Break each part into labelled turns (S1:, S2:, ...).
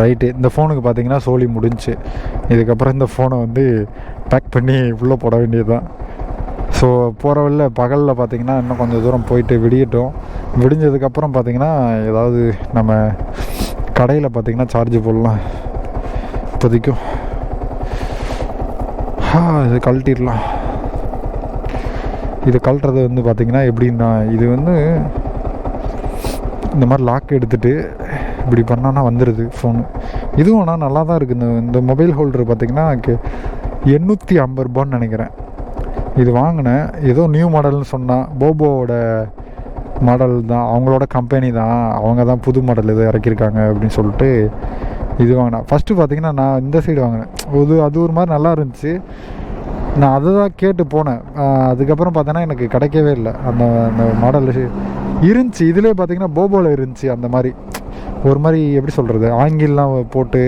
S1: Right இந்த ஃபோனுக்கு பார்த்தீங்கன்னா சோலி முடிஞ்சுச்சு இதுக்கப்புறம் இந்த ஃபோனை வந்து பேக் பண்ணி உள்ளே போட வேண்டியது தான் ஸோ போகிற வழியில் பகலில் பார்த்தீங்கன்னா இன்னும் கொஞ்சம் தூரம் போயிட்டு விடியட்டும். விடிஞ்சதுக்கப்புறம் பார்த்தீங்கன்னா ஏதாவது நம்ம கடையில் பார்த்தீங்கன்னா சார்ஜ் போடலாம். இப்போதைக்கும். இது கழட்டிடலாம். இது கழட்டுறது வந்து பார்த்திங்கன்னா எப்படின்னா இது வந்து இந்த மாதிரி லாக் எடுத்துகிட்டு இப்படி பண்ணான்னா வந்துடுது ஃபோனு இதுவும் ஆனால் நல்லா தான் இருக்குது இந்த இந்த மொபைல் ஹோல்டர் பார்த்திங்கன்னா எண்ணூற்றி ஐம்பது ரூபான்னு நினைக்கிறேன். இது வாங்கினேன். ஏதோ நியூ மாடல்னு சொன்னால் போபோவோட மாடல் தான். அவங்களோட கம்பெனி தான். அவங்க தான் புது மாடல் இது இறக்கியிருக்காங்க அப்படின்னு சொல்லிட்டு இது வாங்கினேன். ஃபஸ்ட்டு பார்த்தீங்கன்னா நான் இந்த சைடு வாங்கினேன். அது அது ஒரு மாதிரி நல்லா இருந்துச்சு. நான் அதை தான் கேட்டு போனேன். அதுக்கப்புறம் பார்த்தோன்னா எனக்கு கிடைக்கவே இல்லை. அந்த அந்த மாடல் இருந்துச்சு. இதுலேயே பார்த்தீங்கன்னா போபோவில் இருந்துச்சு அந்த மாதிரி. ஒரு மாதிரி எப்படி சொல்கிறது ஆங்கில்லாம் போட்டு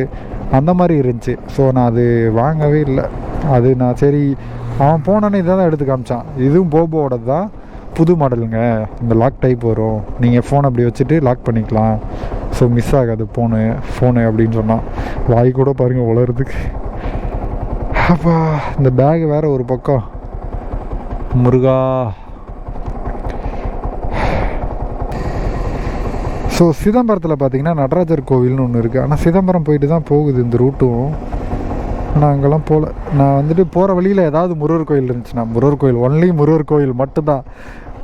S1: அந்த மாதிரி இருந்துச்சு. ஸோ நான் அது வாங்கவே இல்லை. அது நான் சரி அவன் போனோன்னே இதை தான் எடுத்து காமிச்சான். இதுவும் போபோவோட தான். புது மாடலுங்க. இந்த லாக் டைப் வரும். நீங்கள் ஃபோன் அப்படி வச்சுட்டு லாக் பண்ணிக்கலாம். ஸோ மிஸ் ஆகாது ஃபோனு ஃபோனு அப்படின்னு சொன்னான். வாய் கூட பாருங்கள் உளறதுக்கு. அப்பா இந்த பேக் வேறு ஒரு பக்கம். முருகா. ஸோ சிதம்பரத்தில் பார்த்தீங்கன்னா நடராஜர் கோவில்னு ஒன்று இருக்குது ஆனால் சிதம்பரம் போயிட்டு தான் போகுது இந்த ரூட்டும் ஆனால் அங்கெல்லாம் போகல நான் வந்துட்டு போகிற வழியில் ஏதாவது முருகர் கோயில் இருந்துச்சுன்னா முருகர் கோயில் ஒன்லி முருகர் கோயில் மட்டும்தான்.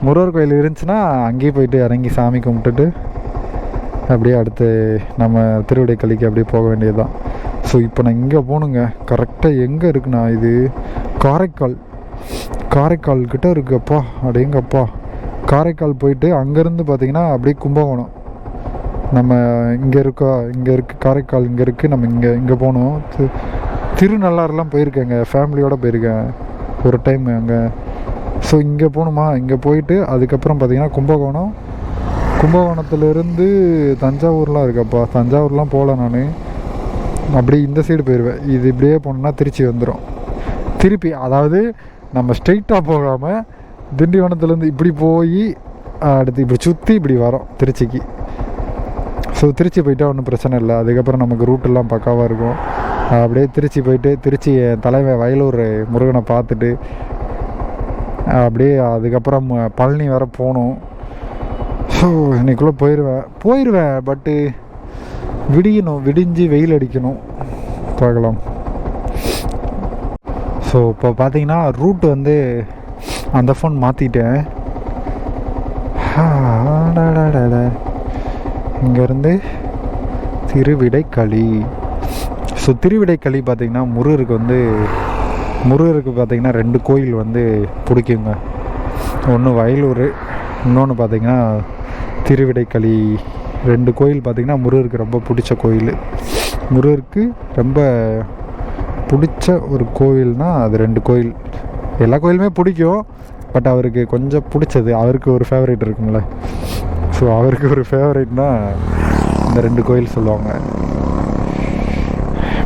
S1: முருகர் கோயில் இருந்துச்சுன்னா அங்கேயே போயிட்டு இறங்கி சாமி கும்பிட்டுட்டு அப்படியே அடுத்து நம்ம திருவிடைக்கலிக்கு அப்படியே போக வேண்டியது தான் ஸோ இப்போ நான் இங்கே போகணுங்க கரெக்டாக எங்கே இருக்குண்ணா இது காரைக்கால். காரைக்கால் கிட்டே இருக்குப்பா அப்படிங்கப்பா காரைக்கால் போயிட்டு அங்கேருந்து பார்த்தீங்கன்னா அப்படியே கும்பகோணம். நம்ம இங்கே இருக்கா இங்கே இருக்குது காரைக்கால் இங்கே இருக்குது நம்ம இங்கே இங்கே போகணும் தி- திருநள்ளாறுலாம் போயிருக்கேங்க ஃபேமிலியோடு போயிருக்கேன் ஒரு டைம் அங்கே. ஸோ இங்கே போகணுமா? இங்கே போயிட்டு அதுக்கப்புறம் பார்த்தீங்கன்னா கும்பகோணம். கும்பகோணத்துலேருந்து தஞ்சாவூர்லாம் இருக்குப்பா. தஞ்சாவூர்லாம் போகல நான். அப்படி இந்த சைடு போயிடுவேன் இது இப்படியே போனோன்னா திருச்சி வந்துடும் திருப்பி அதாவது நம்ம ஸ்ட்ரெயிட்டாக போகாமல் திண்டிவனத்துலேருந்து இப்படி போய் அடுத்து இப்படி சுற்றி இப்படி வரோம் திருச்சிக்கு. ஸோ திருச்சி போயிட்டால் ஒன்றும் பிரச்சனை இல்லை. அதுக்கப்புறம் நமக்கு ரூட்டெல்லாம் பக்காவாக இருக்கும். அப்படியே திருச்சி போயிட்டு திருச்சி என் தலைவன் வயலூர் முருகனை பார்த்துட்டு அப்படியே அதுக்கப்புறம் பழனி வர போகணும் ஸோ இன்னைக்குள்ளே போயிடுவேன் போயிடுவேன் பட்டு விடியணும் விடிஞ்சு வெயில் அடிக்கணும். பார்க்கலாம். ஸோ இப்போ பார்த்தீங்கன்னா ரூட் வந்து அந்த ஃபோன் மாற்றிட்டேன் இங்கேருந்து திருவிடைக்களி ஸோ திருவிடைக்களி பார்த்தீங்கன்னா முருகருக்கு வந்து முருகருக்கு பார்த்தீங்கன்னா ரெண்டு கோயில் வந்து பிடிக்குங்க. ஒன்று வயலூர் இன்னொன்று பார்த்தீங்கன்னா திருவிடைக்களி ரெண்டு கோயில் பார்த்திங்கன்னா முருகருக்கு ரொம்ப பிடிச்ச கோயில். முருகருக்கு ரொம்ப பிடிச்ச ஒரு கோவில்னால் அது ரெண்டு கோயில். எல்லா கோயிலுமே பிடிக்கும் பட் அவருக்கு கொஞ்சம் பிடிச்சது. அவருக்கு ஒரு ஃபேவரேட் இருக்கும்ல. ஸோ அவருக்கு ஒரு ஃபேவரட்னா இந்த ரெண்டு கோயில் சொல்லுவாங்க.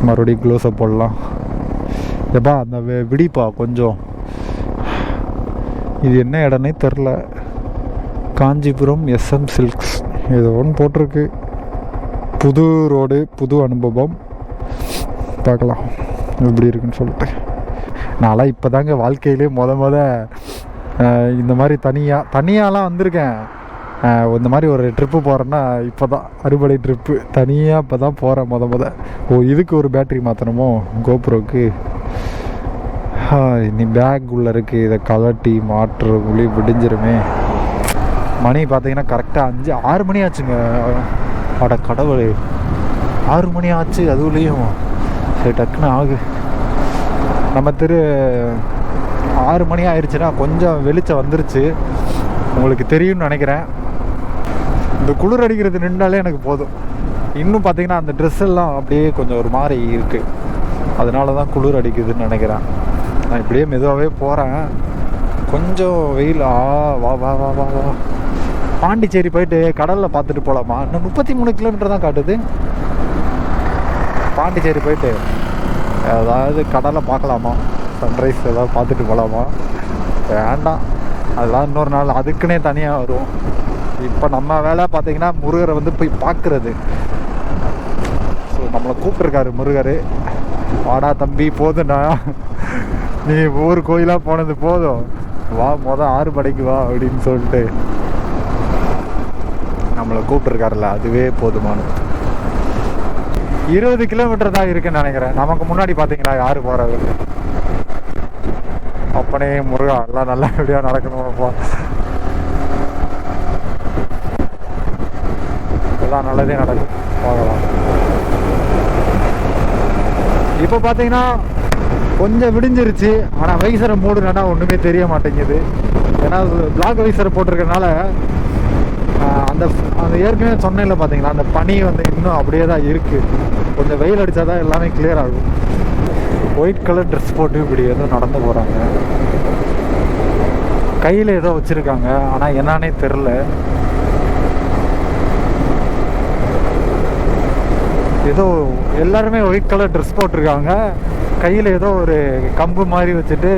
S1: மறுபடியும் க்ளோஸை போடலாம். எப்பா அந்த விடிப்பா கொஞ்சம். இது என்ன இடம்னே தெரில. காஞ்சிபுரம் எஸ்எம் சில்க்ஸ் ஏதோ ஒன்று போட்டிருக்கு. புது ரோடு புது அனுபவம். பார்க்கலாம். எப்படி இருக்குன்னு சொல்லிட்டு. நான்லாம் இப்போ தாங்க வாழ்க்கையிலே மொத மொத இந்த மாதிரி தனியாக தனியாலாம் வந்திருக்கேன். இந்த மாதிரி ஒரு ட்ரிப்பு போகிறேன்னா இப்போ தான் அறுபடை ட்ரிப்பு தனியாக இப்போ தான் போகிறேன் மொத மொத. ஓ இதுக்கு ஒரு பேட்ரி மாற்றணுமோ கோப்ரோக்கு நீ பேக் உள்ளே இருக்குது இதை கலட்டி மாற்றுறதுக்குள்ளே விடிஞ்சிருமே. மணி பார்த்தீங்கன்னா கரெக்டாக அஞ்சு ஆறு மணி ஆச்சுங்க. அட கடவுள். ஆறு மணி ஆச்சு அதுலேயும் சரி டக்குன்னு ஆகு. நம்ம திரு ஆறு மணி ஆயிடுச்சுன்னா கொஞ்சம் வெளிச்சம் வந்துருச்சு. உங்களுக்கு தெரியும்னு நினைக்கிறேன். இந்த குளிர் அடிக்கிறது நின்றாலே எனக்கு போதும். இன்னும் பார்த்தீங்கன்னா அந்த ட்ரெஸ் எல்லாம் அப்படியே கொஞ்சம் ஒரு மாதிரி இருக்குது அதனால தான் குளிர் அடிக்குதுன்னு நினைக்கிறேன். நான் இப்படியே மெதுவாகவே போகிறேன் கொஞ்சம் வெயில் ஆ வா வா வா வா வா. பாண்டிச்சேரி போயிட்டு கடலில் பார்த்துட்டு போகலாமா இன்னும் முப்பத்தி மூணு கிலோமீட்டர் தான் காட்டுது. பாண்டிச்சேரி போயிட்டு ஏதாவது கடலை பார்க்கலாமா? சன்ரைஸ் ஏதாவது பார்த்துட்டு போகலாமா வேண்டாம். அதெல்லாம் இன்னொரு நாள். அதுக்குன்னே தனியாக வரும் இப்போ நம்ம வேலை பார்த்தீங்கன்னா முருகரை வந்து போய் பார்க்குறது. ஸோ நம்மளை கூப்பிட்டுருக்காரு முருகர். வாடா தம்பி போதுண்ணா நீ ஊர் கோயிலாக போனது போதும். வா மொதல் ஆறு படைக்கு வா அப்படின்னு சொல்லிட்டு. நம்மளை கூப்பிட்டுருக்காருல்ல அதுவே போதுமானது. இருபது கிலோமீட்டர் தான் இருக்குன்னு நினைக்கிறேன். நமக்கு முன்னாடி பார்த்தீங்களா யார் போகிறது அப்பனே முருகா எல்லாம் நல்லபடியாக நடக்கணும் அப்போ எல்லாம் நல்லதே நடக்கும். பார்க்கலாம். இப்போ பார்த்தீங்கன்னா கொஞ்சம் விடிஞ்சிருச்சு. ஆனால் வைசரை மூடுனா ஒன்றுமே தெரிய மாட்டேங்குது. ஏன்னா பிளாக் வைசரை போட்டிருக்கனால அந்த அந்த ஏற்கனவே சொன்னேன்ல பார்த்தீங்களா அந்த பனி வந்து இன்னும் அப்படியே தான் இருக்குது கொஞ்சம் வெயில் அடித்தா தான் எல்லாமே கிளியர் ஆகும். ஒயிட் கலர் ட்ரெஸ் போட்டு இப்படி ஏதோ நடந்து போகிறாங்க கையில் ஏதோ வச்சுருக்காங்க. ஆனால் என்னன்னே தெரில ஏதோ எல்லாருமே ஒயிட் கலர் ட்ரெஸ் போட்டிருக்காங்க. கையில் ஏதோ ஒரு கம்பு மாதிரி வச்சுட்டு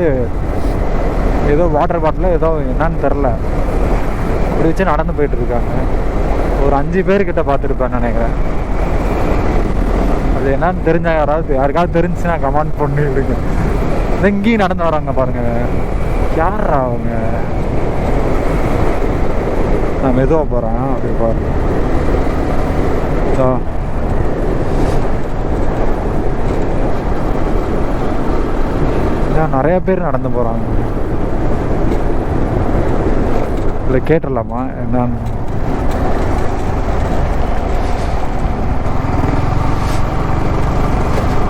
S1: ஏதோ வாட்டர் பாட்டில் ஏதோ என்னன்னு தெரில இப்படி வச்சு நடந்து போயிட்டு இருக்காங்க. ஒரு அஞ்சு பேர்கிட்ட பார்த்துருப்பேன் நினைக்கிறேன். அது என்னன்னு தெரிஞ்ச யாராவது யாருக்காவது தெரிஞ்சுன்னா கமெண்ட் பண்ணி விடுங்க. இங்கேயும் நடந்து வராங்க பாருங்க. யார் அவங்க? நான் மெதுவாக போகிறேன் அப்படி பாருங்க. ஸோ ஏன்னா நிறைய பேர் நடந்து போகிறாங்க இல்லை கேட்டுடலாமா? என்னன்னு.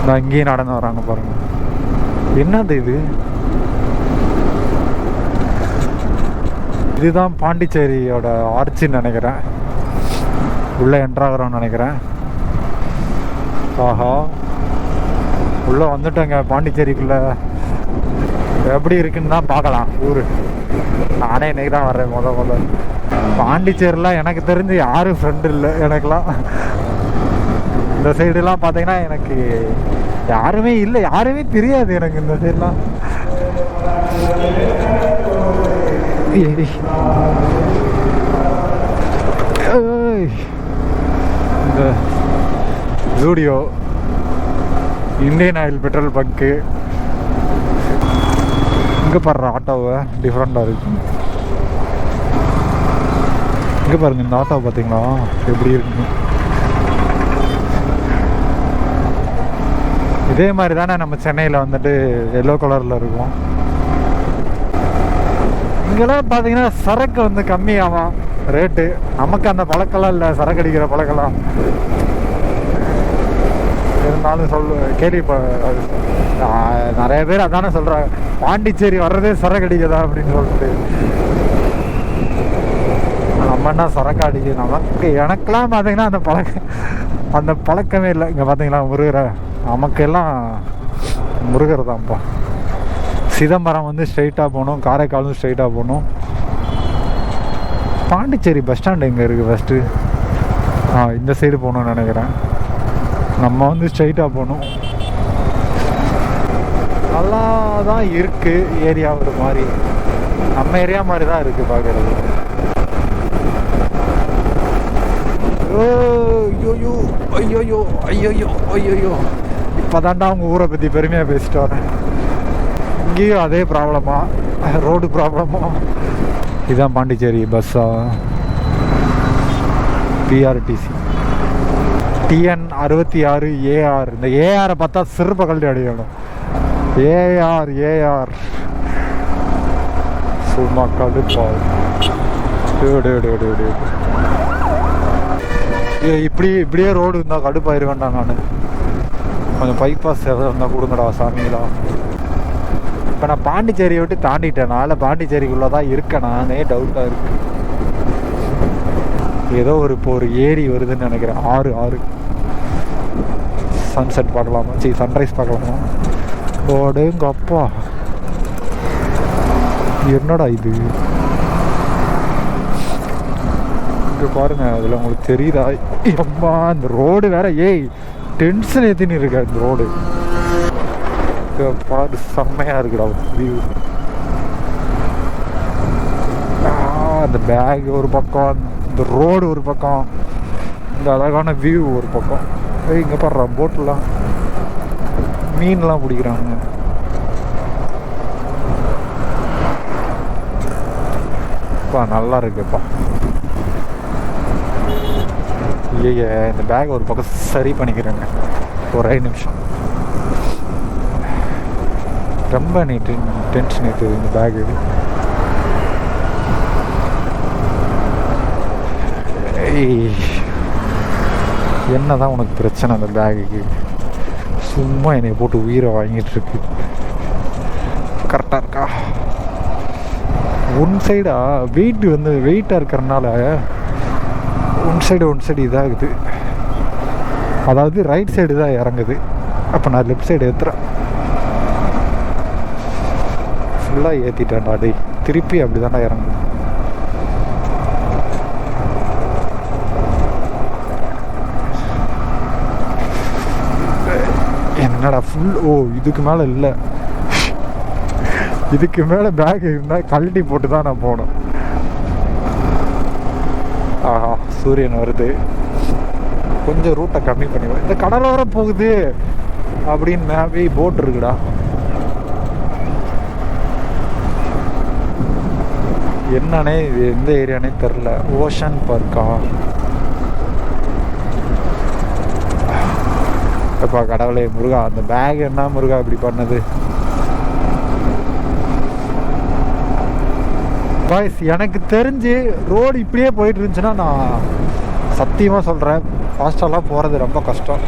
S1: நான் இங்கேயும் நடந்து வராங்க பாருங்க. என்னது இது? இதுதான் பாண்டிச்சேரியோட ஆர்ச்சின்னு நினைக்கிறேன். உள்ள என்ட்ராகிறோம்னு நினைக்கிறேன். ஆஹா. உள்ள வந்துட்டேங்க பாண்டிச்சேரிக்குள்ள. எப்படி இருக்குன்னு தான் பார்க்கலாம் ஊர். நானே இன்னைக்கு தான் வர்றேன் முத முத பாண்டிச்சேரிலாம் எனக்கு தெரிஞ்சு யாரும் ஃப்ரெண்டு இல்லை எனக்குலாம் இந்த சைடுலாம் பார்த்தீங்கன்னா எனக்கு யாருமே இல்லை யாருமே தெரியாது எனக்கு இந்த சைடுலாம் இந்த Zudio Indian oil petrol bunk இங்கே பாடுற ஆட்டோவை டிஃப்ரெண்ட்டாக இருக்கும் இங்கே பாருங்கள் இந்த ஆட்டோ பார்த்தீங்களா எப்படி இருக்கு இதே மாதிரி தானே நம்ம சென்னையில் வந்துட்டு எல்லோ கலரில் இருக்கும். இங்கெல்லாம் பார்த்தீங்கன்னா சரக்கு வந்து கம்மியாகும் ரேட்டு நமக்கு அந்த பழக்கெல்லாம் இல்லை சரக்கு அடிக்கிற பழக்கெல்லாம் இருந்தாலும் சொல்லு கேள்வி நிறைய பேர் அதானே சொல்கிறாங்க பாண்டிச்சேரி வர்றதே சரக்கு அடிக்கதா அப்படின்னு சொல்லிட்டு. நம்ம என்ன சரக்கு அடிக்க நமக்கு எனக்கெல்லாம் பார்த்தீங்கன்னா அந்த பழக்கம் அந்த பழக்கமே இல்லை. இங்கே பார்த்தீங்களா முருகரை? நமக்கெல்லாம் முருகர் தான்ப்பா. சிதம்பரம் வந்து ஸ்ட்ரைட்டாக போகணும். காரைக்காலும் ஸ்ட்ரைட்டாக போகணும். பாண்டிச்சேரி பஸ் ஸ்டாண்டு எங்கே இருக்குது ஃபஸ்ட்டு ஆ இந்த சைடு போகணும்னு நினைக்கிறேன். நம்ம வந்து ஸ்ட்ரைட்டாக போகணும். நல்லா தான் இருக்குது ஏரியா ஒரு மாதிரி. நம்ம ஏரியா மாதிரி தான் இருக்குது பார்க்குறது ஐயோயோ ஐயோயோ ஐயோயோ ஐயோயோ. இப்போ தாண்டா அவங்க ஊரை பற்றி பெருமையாக பேசிட்டு வரேன் இங்கேயும் அதே ப்ராப்ளமா? ரோடு ப்ராப்ளமா? இதுதான் பாண்டிச்சேரி பஸ்ஸா பிஆர்டிசி டிஎன் அறுபத்தி ஆறு ஏஆர் இந்த ஏஆரை பார்த்தா சிறப்பு கல்வி அடையணும் ஏஆர் ஏஆர் சும்மா கடுப்பால் இப்படி இப்படியே ரோடு இருந்தால் கடுப்பாயிருவேன்டா நான். கொஞ்சம் பைபாஸ் எதாவது இருந்தால் கொடுங்கடா சாமிங்களா இப்போ நான் பாண்டிச்சேரியை விட்டு தாண்டிட்டேன். நான் பாண்டிச்சேரிக்குள்ளே தான் இருக்கேன் நானே. டவுட்டாக இருக்கு. ஏதோ ஒரு இப்போ ஒரு ஏரி வருதுன்னு நினைக்கிறேன். ஆறு ஆறு. சன்செட் பார்க்கலாமா? சரி சன்ரைஸ் பார்க்கலாமா? ஓடுங்க அப்பா. என்னடா இது? இங்க பாருங்க அதில் உங்களுக்கு தெரியுதா? அம்மா இந்த ரோடு வேற ஏய் டென்ஷன் ஏற்றின்னு இருக்க இந்த ரோடு. பாரு செம்மையா இருக்குடா வியூ அந்த பேக் ஒரு பக்கம் இந்த ரோடு ஒரு பக்கம் இந்த அழகான வியூ ஒரு பக்கம். ஏய் இங்கே பாடுறா போட்லாம் மீன்லாம் பிடிக்கிறாங்க. அப்பா நல்லா இருக்குப்பா. ஐய இந்த பேக் ஒரு பக்கம் சரி பண்ணிக்கிறேங்க. ஒரே நிமிஷம். ரொம்ப நீ டென்ஷன் ஏற்றுது இந்த பேகு என்ன தான் உனக்கு பிரச்சனை அந்த பேகுக்கு சும்மா என்னை போட்டு உயிரை வாங்கிட்டு இருக்கு. கரெக்டாக இருக்கா? ஒன் சைடாக வெயிட் வந்து வெயிட்டாக இருக்கிறனால ஒன் சைடு ஒன் சைடு இதாகுது. அதாவது ரைட் சைடு தான் இறங்குது. அப்போ நான் லெஃப்ட் சைடு ஏற்றுறேன் ஃபுல்லாக ஏற்றிட்டேன்டா டேய். திருப்பி அப்படி தானே இறங்குது என்னடா ஃபுல் ஓ இதுக்கு மேலே இல்லை. இதுக்கு மேலே பேக் இருந்தால் கழட்டி போட்டு தான் நான் போகணும். ஆஹா சூரியன் வருது. கொஞ்சம் ரூட்டை கம்மி பண்ணி இந்த கடலோரம் போகுது அப்படின்னு மேபி போட் இருக்குடா. என்னன்னே இது எந்த ஏரியானே தெரில ஓஷன் பார்க்கா எப்பா கடவுளே முருகா அந்த பேக் என்ன முருகா இப்படி பண்ணது? பாய்ஸ் எனக்கு தெரிஞ்சு ரோடு இப்படியே போயிட்டு இருந்துச்சுன்னா நான் சத்தியமாக சொல்கிறேன் ஃபாஸ்டெல்லாம் போகிறது ரொம்ப கஷ்டம்.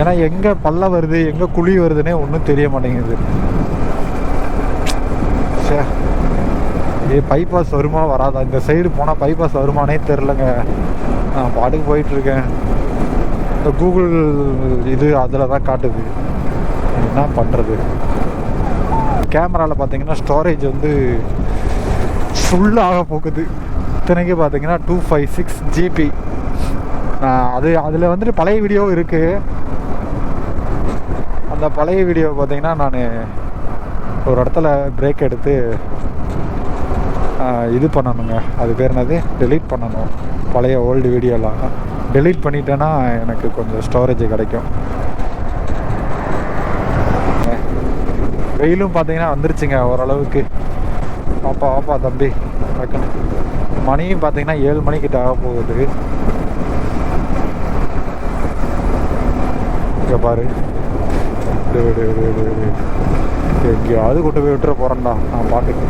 S1: ஏன்னா எங்கே பள்ள வருது எங்கே குழி வருதுன்னே ஒன்றும் தெரிய மாட்டேங்குது. சே ஏ பைபாஸ் வருமா வராதா? இந்த சைடு போனால் பைபாஸ் வருமானே தெரிலங்க நான் பாட்டுக்கு போயிட்டுருக்கேன் இந்த கூகுள் இது அதில் தான் காட்டுது. என்ன பண்ணுறது கேமராவில் பார்த்தீங்கன்னா ஸ்டோரேஜ் வந்து ஃபுல்லாக போகுது. இத்தனைக்கு பார்த்தீங்கன்னா டூ ஃபைவ் சிக்ஸ் ஜிபி அது அதில் வந்துட்டு பழைய வீடியோ இருக்குது அந்த பழைய வீடியோ பார்த்தீங்கன்னா நான் ஒரு இடத்துல பிரேக் எடுத்து இது பண்ணணுங்க. அது பேர் என்னது? டெலீட் பண்ணணும். பழைய ஓல்டு வீடியோலாம் டெலீட் பண்ணிட்டேன்னா எனக்கு கொஞ்சம் ஸ்டோரேஜ் கிடைக்கும். வெயிலும் பார்த்தீங்கன்னா வந்துருச்சுங்க ஓரளவுக்கு. பாப்பா பாப்பா தம்பி டக்குன்னு மணியும் பார்த்தீங்கன்னா ஏழு மணிக்கிட்ட ஆக போகுது. இங்கே பாரு. எங்கேயாவது கொண்டு போய் விட்டுற போகிறேன்டா நான் பாட்டுக்கு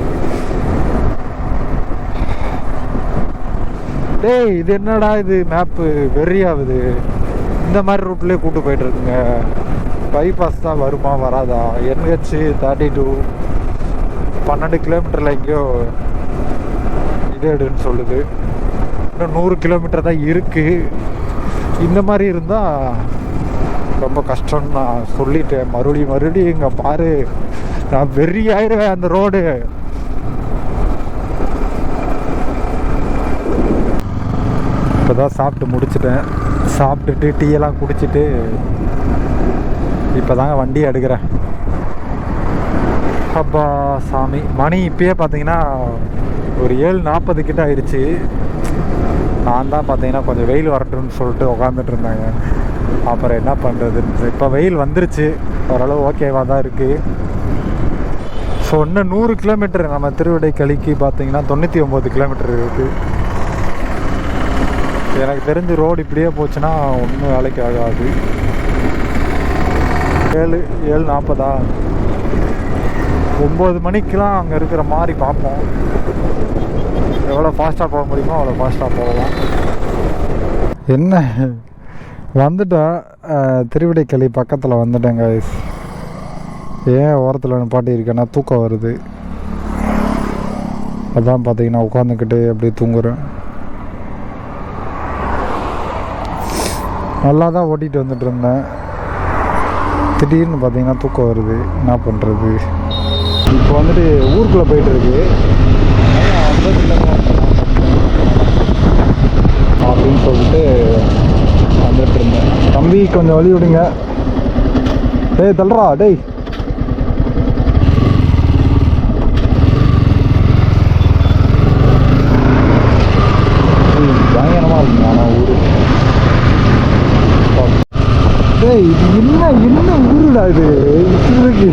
S1: டேய் இது என்னடா இது? மேப்பு வெறியாகுது. இந்த மாதிரி ரூட்லேயே கூட்டு போயிட்டு இருக்குங்க பைபாஸ் தான் வருமா வராதா? என்ஹெச் தேர்ட்டி டூ பன்னெண்டு கிலோமீட்டரில் எங்கேயோ இது எடுன்னு சொல்லுது. இன்னும் நூறு கிலோமீட்டர் தான் இருக்குது இந்த மாதிரி இருந்தால் ரொம்ப கஷ்டம்னு நான் சொல்லிட்டேன். மறுபடியும் மறுபடியும் இங்கே பாரு. நான் வெறி ஆயிடுவேன் அந்த ரோடு தான் சாப்பிட்டு முடிச்சிட்டேன். சாப்பிட்டுட்டு டீயெல்லாம் குடிச்சிட்டு இப்போ தாங்க வண்டி எடுக்கிறேன். அப்பா சாமி மணி இப்பயே பார்த்தீங்கன்னா ஒரு ஏழு நாற்பது கிட்ட ஆயிடுச்சு நான் தான் பார்த்தீங்கன்னா கொஞ்சம் வெயில் வரட்டும்னு சொல்லிட்டு உக்காந்துட்டு இருந்தாங்க. அப்புறம் என்ன பண்ணுறதுன்னு இப்போ வெயில் வந்துருச்சு. ஓரளவு ஓகேவாக தான் இருக்குது ஸோ இன்னும் நூறு கிலோமீட்டர் நம்ம திருவிடை கழிக்கு பார்த்தீங்கன்னா தொண்ணூற்றி ஒம்பது கிலோமீட்டர் இருக்குது எனக்கு தெரிஞ்சு ரோடு இப்படியே போச்சுன்னா ஒன்றும் வேலைக்கு ஆகாது. ஏழு ஏழு நாற்பதா ஒம்பது மணிக்கெலாம் அங்கே இருக்கிற மாதிரி பார்ப்போம். எவ்வளோ ஃபாஸ்ட்டாக போக முடியுமோ அவ்வளோ ஃபாஸ்ட்டாக போகலாம். என்ன? வந்துட்டோம் திருவிடைக்கலி பக்கத்தில் வந்துட்டேங்க ஏன் ஓரத்தில் நிப்பாட்டி இருக்கேன்னா தூக்கம் வருது. அதான் பார்த்தீங்கன்னா உட்காந்துக்கிட்டு அப்படியே தூங்குறேன். நல்லா தான் ஓட்டிகிட்டு வந்துட்டு இருந்தேன். திடீர்னு பார்த்தீங்கன்னா தூக்கம் வருது. என்ன பண்ணுறது இப்போ வந்துட்டு ஊருக்குள்ளே போயிட்டு இருக்கு. அப்படின்னு சொல்லிட்டு வந்துட்டு இருந்தேன். தம்பி கொஞ்சம் வழி விடுங்க. டேய் தல்றா டேய் ம், பயங்கரமா இருக்குங்க ஆனால் ஊர் டேய் இது என்ன என்ன ஊருடா இது? இருக்கு.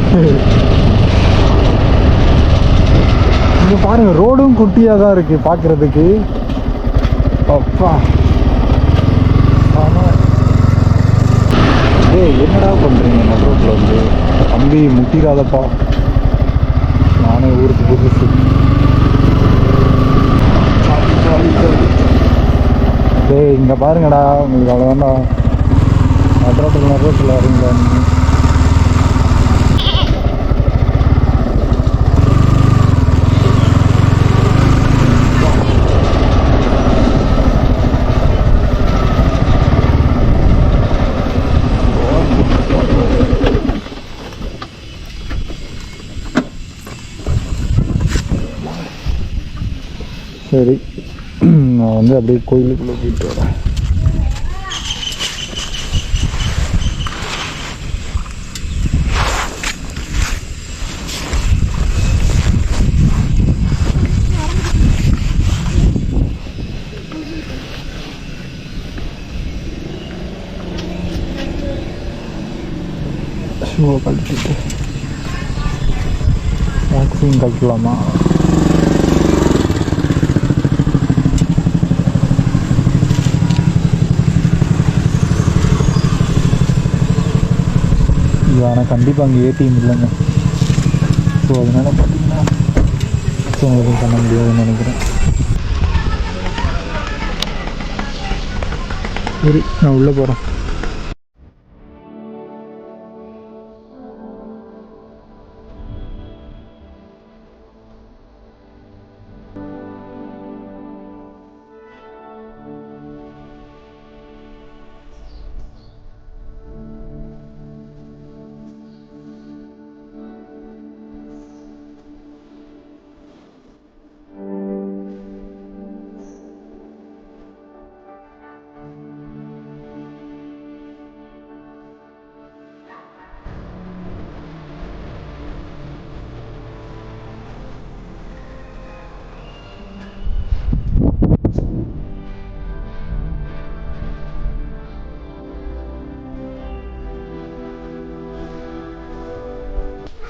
S1: இங்க பாருங்க ரோடும் குட்டியா தான் இருக்கு பார்க்கிறதுக்கு அப்பா. டேய் என்னடா பண்றீங்க இந்த ரோட்ல வந்து? தம்பி முட்டிடாதப்பா. நானே ஊருக்கு புதுசு. டேய் இங்க பாருங்கடா உங்களுக்கு அவ்வளோதான்டா நடுரோட்டில் நடுரோட்டில் வரீங்களா நீங்க சரி. நான் வந்து அப்படியே கோயிலுக்குள்ளே போயிட்டு வரேன். கழட்டிட்டு வேக்சின் கழட்டலாமா இது ஆனால் கண்டிப்பாக அங்கே ஏடிஎம் இல்லைங்க. ஸோ அதனால பார்த்தீங்கன்னா ஸோ எதுவும் பண்ண முடியாதுன்னு நினைக்கிறேன். சரி நான் உள்ளே போகிறேன்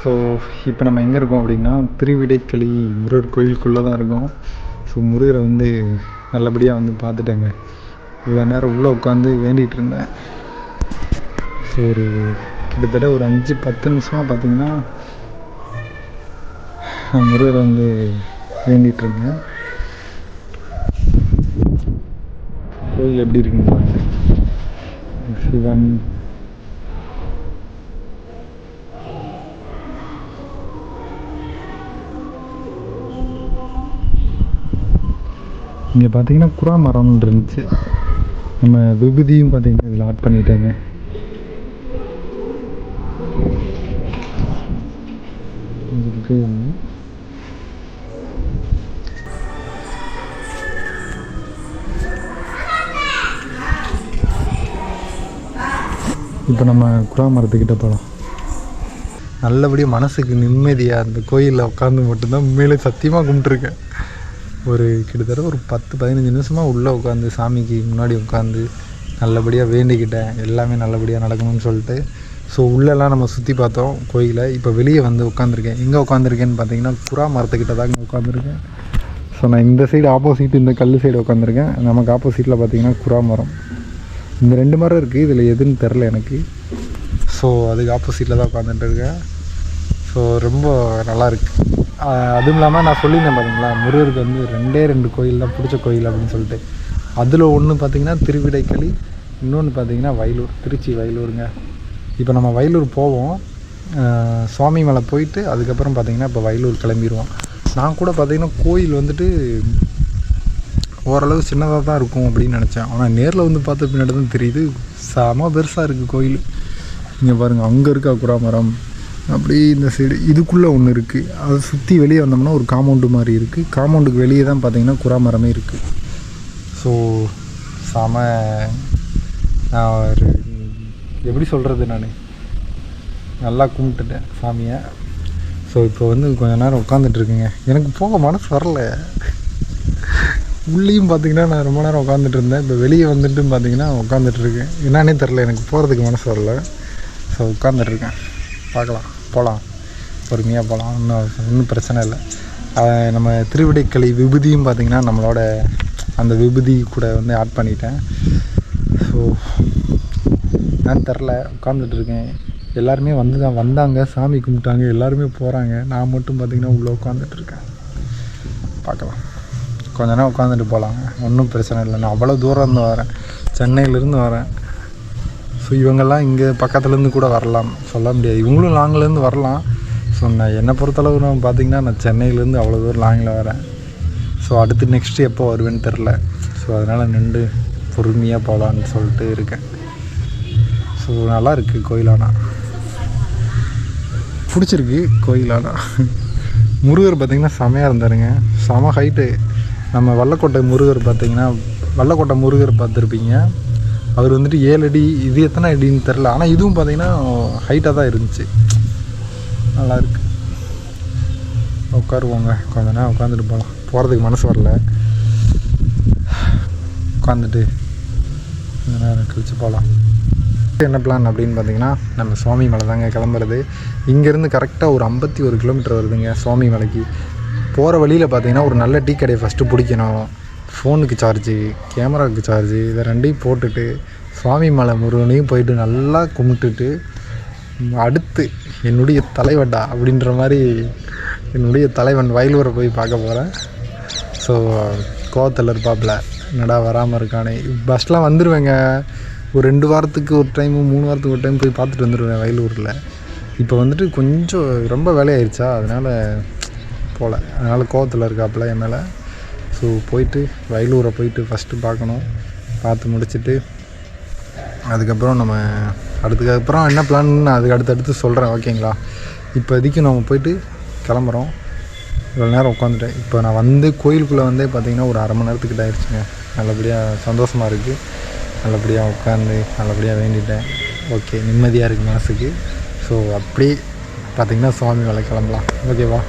S1: ஸோ இப்போ நம்ம எங்கே இருக்கோம் அப்படின்னா திருவிடைக்களி முருகர் கோயிலுக்குள்ளே தான் இருக்கோம். ஸோ முருகரை வந்து நல்லபடியாக வந்து பார்த்துட்டேங்க. இவ்வளோ நேரம் உள்ளே உட்காந்து வேண்டிகிட்டு இருந்தேன். ஸோ ஒரு கிட்டத்தட்ட ஒரு அஞ்சு பத்து நிமிஷமாக பார்த்தீங்கன்னா முருகரை வந்து வேண்டிகிட்டு இருந்தேன். கோயில் எப்படி இருக்குன்னு பாருங்க. சிவன் இங்கே பார்த்தீங்கன்னா குறா மரம்னு இருந்துச்சு. நம்ம விபூதியும் பார்த்தீங்கன்னா இதில் ஆட் பண்ணிட்டேங்க. இப்போ நம்ம குறா மரத்துக்கிட்ட போகலாம் நல்லபடியாக மனசுக்கு நிம்மதியாக அந்த கோயிலில் உட்காந்து மட்டும்தான் உண்மையிலே சத்தியமாக கும்பிட்டுருக்கேன். ஒரு கிட்டத்தட்ட ஒரு பத்து பதினஞ்சு நிமிஷமாக உள்ளே உட்காந்து சாமிக்கு முன்னாடி உட்காந்து நல்லபடியாக வேண்டிக்கிட்டேன் எல்லாமே நல்லபடியாக நடக்கணும்னு சொல்லிட்டு. ஸோ உள்ளெல்லாம் நம்ம சுற்றி பார்த்தோம் கோயிலை. இப்போ வெளியே வந்து உட்காந்துருக்கேன். எங்கே உட்காந்துருக்கேன்னு பார்த்தீங்கன்னா புறா மரத்துக்கிட்ட தாங்க உட்காந்துருக்கேன். ஸோ நான் இந்த சைடு ஆப்போசிட் இந்த கல் சைடு உட்காந்துருக்கேன். நமக்கு ஆப்போசிட்டில் பார்த்தீங்கன்னா குறா மரம். இந்த ரெண்டு மரம் இருக்குது இதில் எதுன்னு தெரில எனக்கு. ஸோ அதுக்கு ஆப்போசிட்டில் தான் உட்காந்துட்டு இருக்கேன். ஸோ ரொம்ப நல்லாயிருக்கு அதுவும் இல்லாமல் நான் சொல்லியிருந்தேன் பார்த்தீங்களா முருகருக்கு வந்து ரெண்டே ரெண்டு கோயில் தான் பிடிச்ச கோயில் அப்படின்னு சொல்லிட்டு. அதில் ஒன்று பார்த்தீங்கன்னா திருவிடைக்களி இன்னொன்று பார்த்தீங்கன்னா வயலூர் திருச்சி வயலூருங்க. இப்போ நம்ம வயலூர் போவோம். சுவாமி மலை போயிட்டு அதுக்கப்புறம் பார்த்திங்கன்னா இப்போ வயலூர் கிளம்பிடுவோம் நான் கூட பார்த்தீங்கன்னா கோயில் வந்துட்டு ஓரளவு சின்னதாக தான் இருக்கும் அப்படின்னு நினச்சேன். ஆனால் நேரில் வந்து பார்த்த பின்னாடி தான் தெரியுது. செம பெருசாக இருக்குது கோயில். இங்கே பாருங்கள் அங்கே இருக்கா குடாமரம் அப்படியே இந்த சைடு இதுக்குள்ளே ஒன்று இருக்குது அதை சுற்றி வெளியே வந்தோம்னா ஒரு காம்பவுண்டு மாதிரி இருக்குது காம்பவுண்டுக்கு வெளியே தான் பார்த்தீங்கன்னா குறாமரமே இருக்குது ஸோ செம நான் ஒரு எப்படி சொல்கிறது நான்? நல்லா கும்பிட்டுட்டேன் சாமியை. ஸோ இப்போ வந்து கொஞ்ச நேரம் உட்காந்துட்டு இருக்குங்க. எனக்கு போக மனசு வரல. உள்ளேயும் பார்த்தீங்கன்னா நான் ரொம்ப நேரம் உட்காந்துட்டு இருந்தேன். இப்போ வெளியே வந்துட்டு பார்த்தீங்கன்னா உட்காந்துட்ருக்கேன் என்னன்னே தெரில எனக்கு போகிறதுக்கு மனசு வரல. ஸோ உட்காந்துட்ருக்கேன் பார்க்கலாம். போகலாம் பொறுமையாக போகலாம் ஒன்றும் ஒன்றும் பிரச்சனை இல்லை. நம்ம திருவிடைக்கலை விபூதியும் பார்த்தீங்கன்னா நம்மளோட அந்த விபூதி கூட வந்து ஆட் பண்ணிட்டேன். ஸோ நான் தெரில உட்காந்துட்டு இருக்கேன். எல்லாருமே வந்து தான் வந்தாங்க. சாமி கும்பிட்டாங்க. எல்லாருமே போகிறாங்க நான் மட்டும் பார்த்திங்கன்னா உள்ளே உட்காந்துட்டு இருக்கேன். பார்க்கலாம் கொஞ்ச நேரம் உட்காந்துட்டு போகலாங்க ஒன்றும் பிரச்சனை இல்லை. நான் அவ்வளோ தூரம் இருந்து வரேன். சென்னையிலேருந்து வரேன். ஸோ இவங்கெல்லாம் இங்கே பக்கத்துலேருந்து கூட வரலாம். சொல்ல முடியாது. இவங்களும் லாங்கிலேருந்து வரலாம். ஸோ நான் என்னை பொறுத்தளவு நான் பார்த்தீங்கன்னா நான் சென்னையிலேருந்து அவ்வளோ தூரம் லாங்கில் வரேன். ஸோ அடுத்து நெக்ஸ்ட்டு எப்போ வருவேன்னு தெரில. ஸோ அதனால் நின்று பொறுமையாக போகலான்னு சொல்லிட்டு இருக்கேன். ஸோ நல்லா இருக்குது கோயிலானா. பிடிச்சிருக்கு கோயிலானா. முருகர் பார்த்திங்கன்னா செமையாக இருந்தாருங்க. செம ஹைட்டு நம்ம வல்லக்கோட்டை முருகர் பார்த்திங்கன்னா வல்லக்கோட்டை முருகர் பார்த்துருப்பீங்க. அவர் வந்துட்டு ஏழு அடி இது எத்தனை அடின்னு தெரில ஆனால் இதுவும் பார்த்தீங்கன்னா ஹைட்டாக தான் இருந்துச்சு. நல்லா இருக்கு. உட்காருவோங்க. கொஞ்ச நேரம் உட்காந்துட்டு போகலாம் போகிறதுக்கு மனசு வரல. உட்காந்துட்டு கொஞ்ச நேரம் கழிச்சு போகலாம் என்ன பிளான் அப்படின்னு பார்த்தீங்கன்னா நம்ம சுவாமி மலை தாங்க கிளம்புறது. இங்கேருந்து கரெக்டாக ஒரு ஐம்பத்தி ஒரு கிலோமீட்டர் வருதுங்க சுவாமி மலைக்கு. போகிற வழியில் பார்த்தீங்கன்னா ஒரு நல்ல டீ கடையை ஃபஸ்ட்டு பிடிக்கணும். ஃபோனுக்கு சார்ஜு கேமராவுக்கு சார்ஜு இதை ரெண்டையும் போட்டுட்டு சுவாமி மலை முருகனையும் போயிட்டு நல்லா கும்பிட்டுட்டு அடுத்து என்னுடைய தலைவன்டா அப்படின்ற மாதிரி என்னுடைய தலைவன் வயலூரை போய் பார்க்க போகிறேன் ஸோ கோவத்தில் இருப்பாப்பில் என்னடா வராமல் இருக்கானே. பஸ்லாம் வந்துடுவேங்க ஒரு ரெண்டு வாரத்துக்கு ஒரு டைமு மூணு வாரத்துக்கு ஒரு டைம் போய் பார்த்துட்டு வந்துடுவேன் வயலூரில் இப்போ வந்துட்டு கொஞ்சம் ரொம்ப வேலையாயிருச்சா? அதனால் போகல அதனால் கோவத்தில் இருக்காப்புல என் மேலே. ஸோ போயிட்டு வயலூரை போயிட்டு ஃபஸ்ட்டு பார்க்கணும். பார்த்து முடிச்சுட்டு அதுக்கப்புறம் நம்ம அதுக்கப்புறம் என்ன பிளான் நான் அதுக்கு அடுத்தடுத்து சொல்கிறேன் ஓகேங்களா இப்போதைக்கு நம்ம போயிட்டு கிளம்புறோம். இவ்வளோ நேரம் உட்காந்துட்டேன் இப்போ நான் வந்து கோயிலுக்குள்ளே வந்தே பார்த்திங்கன்னா ஒரு அரை மணி நேரத்துக்கிட்ட ஆயிடுச்சுங்க. நல்லபடியாக சந்தோஷமாக இருக்குது நல்லபடியாக உட்காந்து நல்லபடியாக வேண்டிட்டேன். ஓகே நிம்மதியாக இருக்குது மனசுக்கு. ஸோ அப்படியே பார்த்தீங்கன்னா சுவாமி வேலை கிளம்பலாம். ஓகேவா